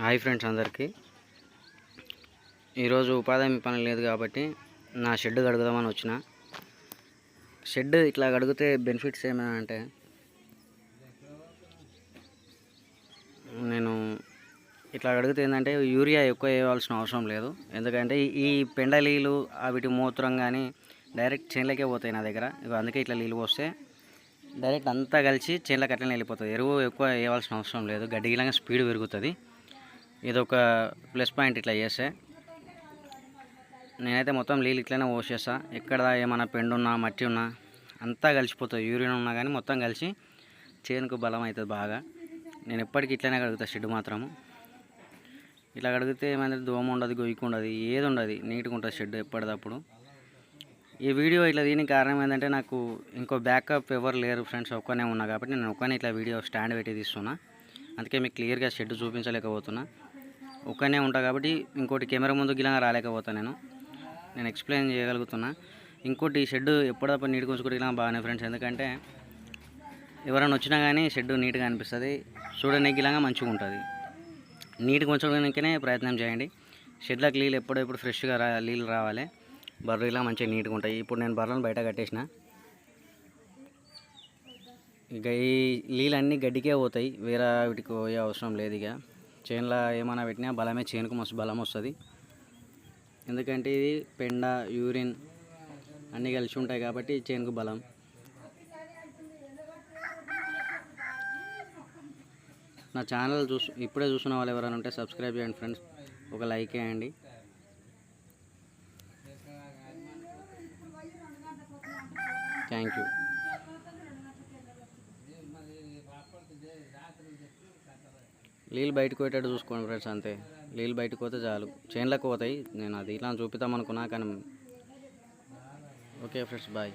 Hi friends అందరికీ. ఈరోజు ఉపాధి పని లేదు కాబట్టి నా షెడ్ కడుగుదామని వచ్చిన. షెడ్ ఇట్లా కడిగితే బెనిఫిట్స్ ఏమైనా అంటే? నేను ఇట్లా కడిగితే ఏంటంటే యూరియా ఎక్కువ వేయవలసిన అవసరం లేదు. ఎందుకంటే ఈ- పెండ నీళ్ళు వీటి మూత్రం కానీ డైరెక్ట్ చేనులకే పోతాయి నా దగ్గర. ఇగో అందుకే ఇట్లా నీళ్ళు పోస్తే డైరెక్ట్ అంతా కలిసి చేనులకు అట్లనే వెళ్ళిపోతుంది ఎరువు ఎక్కువ వేయవలసిన అవసరం లేదు. గడ్డిగిలంగా స్పీడ్ పెరుగుతుంది. ఇది ఒక ప్లస్ పాయింట్ ఇట్లా చేస్తే. నేనైతే మొత్తం నీళ్ళు ఇట్లనే పోసేస్తా ఎక్కడ ఏమైనా పెండు ఉన్నా మట్టి ఉన్నా అంతా కలిసిపోతుంది. యూరిన్ ఉన్నా కానీ మొత్తం కలిసి చేనుకు బలం అవుతుంది బాగా. నేను ఎప్పటికీ ఇట్లనే కడుగుతా షెడ్ మాత్రము. ఇట్లా కడిగితే ఏమైనా దోమ ఉండదు గొయ్యికి ఉండదు ఏది ఉండదు. నీట్గా ఉంటుంది షెడ్ ఎప్పటిదప్పుడు. ఈ వీడియో ఇట్లా దీనికి కారణం ఏంటంటే నాకు ఇంకో బ్యాకప్ ఎవరు లేరు ఫ్రెండ్స్ ఒక్కనే ఉన్నా కాబట్టి నేను ఒక్కనే ఇట్లా వీడియో స్టాండ్ పెట్టి తీస్తున్నా. అందుకే మీకు క్లియర్గా షెడ్ చూపించలేకపోతున్నా. ఒక్కనే ఉంటా కాబట్టి ఇంకోటి కెమెరా ముందు గిలంగా రాలేకపోతా నేను. నేను ఎక్స్ప్లెయిన్ చేయగలుగుతున్నా. ఇంకోటి షెడ్ ఎప్పుడప్పుడు నీట్గా ఉంచుకుంటే ఇలా బాగానే ఫ్రెండ్స్. ఎందుకంటే ఎవరైనా వచ్చినా కానీ షెడ్ నీట్గా అనిపిస్తుంది. చూడడానికి గిలంగా మంచిగా ఉంటుంది. నీట్గా ఉంచడానికనే ప్రయత్నం చేయండి. షెడ్లకు నీళ్ళు ఎప్పుడెప్పుడు ఫ్రెష్గా రా నీళ్ళు రావాలి. బర్రెలు ఇలా మంచిగా నీట్గా ఉంటాయి. ఇప్పుడు నేను బర్రెలను బయట కట్టేసిన. ఇక ఈ నీళ్ళన్నీ గడ్డికే పోతాయి. వేరే వీటికి పోయే అవసరం లేదు ఇక. చేనులో ఏమైనా పెట్టినా బలమే చేనుకు మస్తు బలం వస్తుంది. ఎందుకంటే ఇది పెండ యూరిన్ అన్నీ కలిసి ఉంటాయి కాబట్టి చేనుకు బలం. నా ఛానల్ చూసు ఇప్పుడే చూసిన వాళ్ళు ఎవరైనా ఉంటే సబ్స్క్రైబ్ చేయండి ఫ్రెండ్స్. ఒక లైక్ వేయండి. Thank you. నీళ్ళు బయటకు పోయేటట్టు చూసుకోండి ఫ్రెండ్స్ అంతే. నీళ్ళు బయటకు పోతే చాలు. చేన్లకు పోతాయి. నేను అది ఇలా చూపిద్దాం అనుకున్నా కానీ ఓకే ఫ్రెండ్స్ బాయ్.